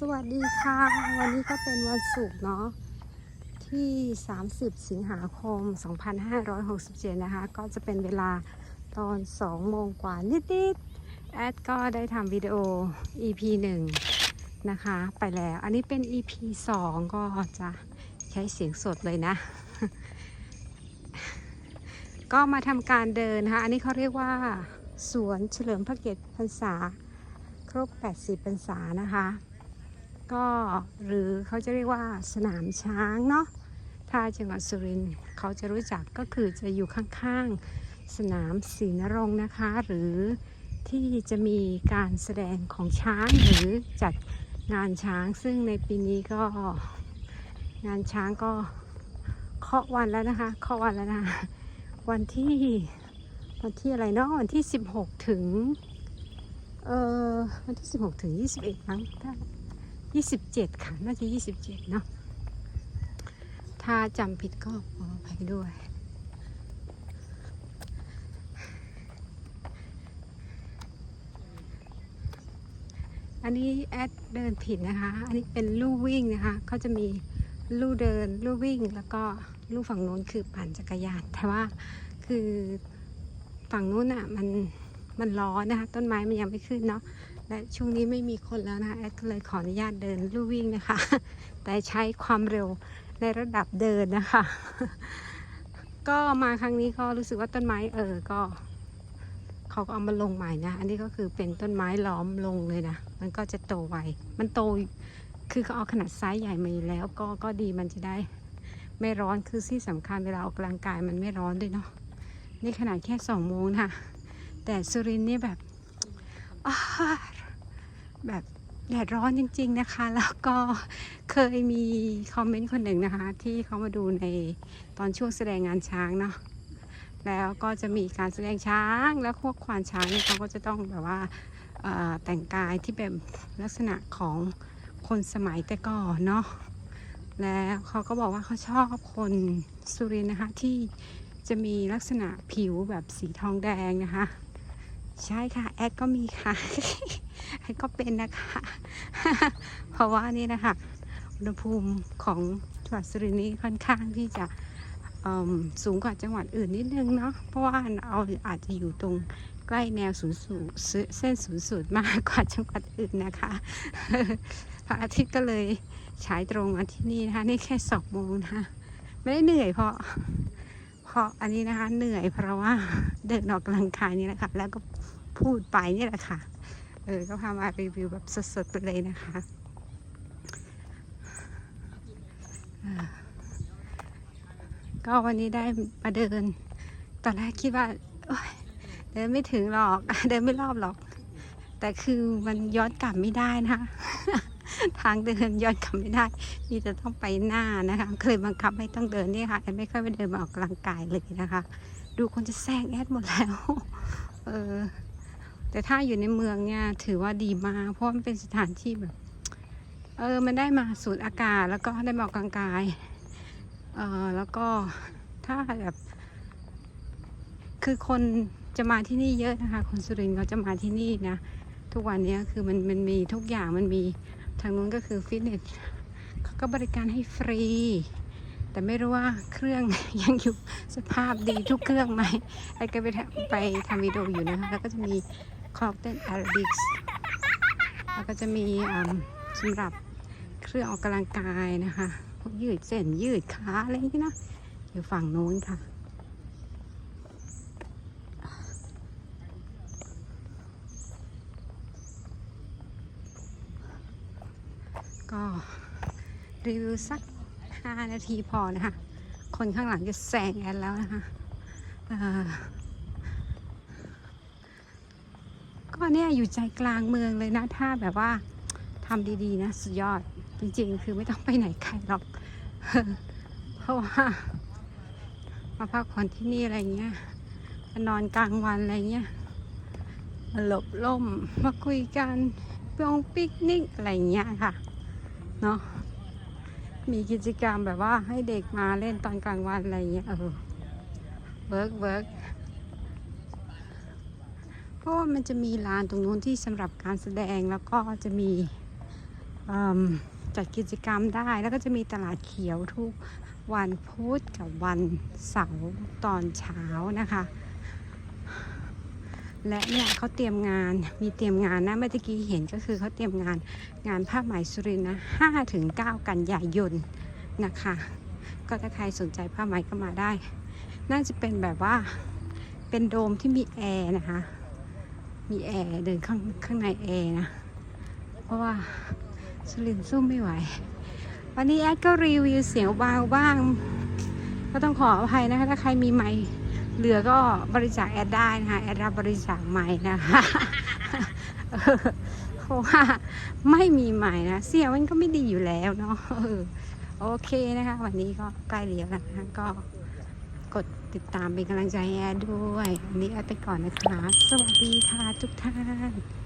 สวัสดีค่ะ วันนี้ก็เป็นวันศุกร์เนาะที่ 30 สิงหาคม 2567 นะคะ ก็จะเป็นเวลาตอน 2 โมงกว่านิดๆแอดก็ได้ทำวิดีโอ EP 1 นะคะ ไปแล้ว อันนี้เป็น EP 2 ก็จะใช้เสียงสดเลยนะ ก็มาทำการเดินนะคะอันนี้เขาเรียกว่า สวนเฉลิมพระเกียรติพรรษาครบ 80 พรรษานะคะ ก็หรือเขาจะเรียกว่าสนามช้างเนาะถ้าจังหวัดสุรินทร์เขาจะรู้จักก็คือจะอยู่ข้างๆสนามศรีนรงค์นะคะ หรือที่จะมีการแสดงของช้างหรือจัดงานช้างซึ่งในปีนี้ก็งานช้างก็เคาะวันแล้วนะคะเคาะวันแล้วนะวันที่วันที่อะไรเนาะวันที่ 16 ถึงเออวันที่ 16 ถึง 21มั้งถ้า 27 ค่ะ น่าจะ27 เนาะ ถ้าจำผิดก็ขออภัยด้วย อันนี้แอดเดินผิดนะคะ อันนี้เป็นลู่วิ่งนะคะเขาจะมีลู่เดินลู่วิ่งแล้วก็ลู่ฝั่งโน้นคือปั่นจักรยาน แต่ว่าคือฝั่งนู้นอะมันมันร้อนนะคะ ต้นไม้มันยังไม่ขึ้นเนาะ และช่วงนี้ไม่มีคนแล้วนะคะแอดก็เลยขออนุญาตเดินลู่วิ่งนะคะ แต่ใช้ความเร็วในระดับเดินนะคะ ก็มาครั้งนี้ก็รู้สึกว่าต้นไม้เออก็เขาก็เอามาลงใหม่นะ อันนี้ก็คือเป็นต้นไม้ล้อมลงเลยนะ มันก็จะโตไว มันโต คือเขาเอาขนาดไซส์ใหญ่มาแล้ว ก็ก็ดีมันจะได้ ไม่ร้อน คือที่สำคัญเวลาออกกำลังกายมันไม่ร้อนด้วยเนาะ นี่ขนาดแค่สองโมงนะคะแต่สุรินนี่แบบ แบบแดดร้อนจริง ๆนะคะ แล้วก็เคยมีคอมเมนต์คนหนึ่งนะคะ ที่เขามาดูในตอนช่วงแสดงงานช้างเนาะแล้วก็จะมีการแสดงช้าง แล้วพวกควานช้างเขาก็จะต้องแบบว่าแต่งกายที่เป็นลักษณะของคนสมัยแต่ก่อนเนาะแล้วเขาก็บอกว่าเขาชอบคนสุรินทร์นะคะที่จะมีลักษณะผิวแบบสีทองแดงนะคะ ใช่ค่ะ แอดก็มีค่ะ แอดก็เป็นนะคะ เพราะว่านี่นะคะ อุณหภูมิของจังหวัดสุรินทร์นี้ค่อนข้างที่จะสูงกว่าจังหวัดอื่นนิดนึงเนาะ เพราะว่าเราอาจจะอยู่ตรงใกล้แนวศูนย์สูตรเส้นศูนย์สูตรมากกว่าจังหวัดอื่นนะคะพระอาทิตย์ก็เลยฉายตรงมาที่นี่นะคะ นี่แค่สองโมงนะคะ ไม่ได้เหนื่อยเพราะเพราะอันนี้นะคะเหนื่อยเพราะว่าเดินออกกำลังกายนี่แหละค่ะแล้วก็ พูดไปนี่แหละค่ะ เออ ก็พามารีวิวแบบสดๆไปเลยนะคะ ก็วันนี้ได้มาเดิน ตอนแรกคิดว่าเดินไม่ถึงหรอก เดินไม่รอบหรอก แต่คือมันย้อนกลับไม่ได้นะคะทางเดินย้อนกลับไม่ได้ มีแต่ต้องไปหน้านะคะเคยบังคับให้ต้องเดินนี่ค่ะแอดไม่ค่อยไปเดินมาออกกำลังกายเลยนะคะ ดูคนจะแซงแอดหมดแล้ว เออ แต่ถ้าอยู่ในเมืองเนี่ยถือว่าดีมากเพราะมันเป็นสถานที่แบบ เออมันได้มาสูดอากาศแล้วก็ได้มาออกกำลังกายเออแล้วก็ถ้าแบบคือคนจะมาที่นี่เยอะนะคะ คนสุรินทร์เขาจะมาที่นี่นะ ทุกวันนี้คือมันมันมีทุกอย่างมันมีทางนู้นก็คือฟิตเนสเขาก็บริการให้ฟรี แต่ไม่รู้ว่าเครื่องยังอยู่สภาพดีทุกเครื่องไหมไอ้ก็ไปไปทำวิดีโออยู่นะคะแล้วก็จะมี คอกเต้นอาราบิกส์แล้วก็จะมีสำหรับเครื่องออกกำลังกายนะคะพวกยืดเส้นยืดขาอะไรอย่างนี้นะ อยู่ฝั่งนู้นค่ะ ก็รีวิวสัก 5 นาทีพอนะคะ คนข้างหลังจะแซงแอนแล้วนะคะเอ่อ ก็เนี่ยอยู่ใจกลางเมืองเลยนะ ถ้าแบบว่าทำดีๆนะ สุดยอดจริงๆ คือไม่ต้องไปไหนไกลหรอก เพราะว่ามาพักผ่อนที่นี่อะไรเงี้ยมานอนกลางวันอะไรเงี้ยมาหลบล่มมาคุยกันปองปิกนิกอะไรเงี้ยค่ะเนาะมีกิจกรรมแบบว่าให้เด็กมาเล่นตอนกลางวันอะไรเงี้ยเออเวิร์กเวิร์ก เพราะว่ามันจะมีลานตรงนู้นที่สำหรับการแสดงแล้วก็จะมีจัดกิจกรรมได้แล้วก็จะมีตลาดเขียวทุกวันพุธกับวันเสาร์ตอนเช้านะคะ และเนี่ยเขาเตรียมงานมีเตรียมงานนะเมื่อกี้เห็นก็คือเขาเตรียมงานงานผ้าไหมสุรินทร์นะ5ถึง9กันยายนนะคะ ก็ถ้าใครสนใจผ้าไหมก็มาได้ น่าจะเป็นแบบว่าเป็นโดมที่มีแอร์นะคะ มีแอร์เดินข้างข้างในแอร์นะ เพราะว่าสุรินสู้ไม่ไหว วันนี้แอดก็รีวิวเสียงเบาบ้าง ก็ต้องขออภัยนะคะ ถ้าใครมีไมค์เหลือก็บริจาคแอดได้นะคะ แอดรับบริจาคไมค์นะคะเพราะว่าไม่มีไมค์นะ เสียงมันก็ไม่ดีอยู่แล้วเนาะโอเคนะคะ วันนี้ก็ใกล้เลี้ยวแล้วนะคะก็ กดติดตามเป็นกำลังใจแอดด้วยวันนี้แอดไปก่อนนะคะ สวัสดีค่ะทุกท่าน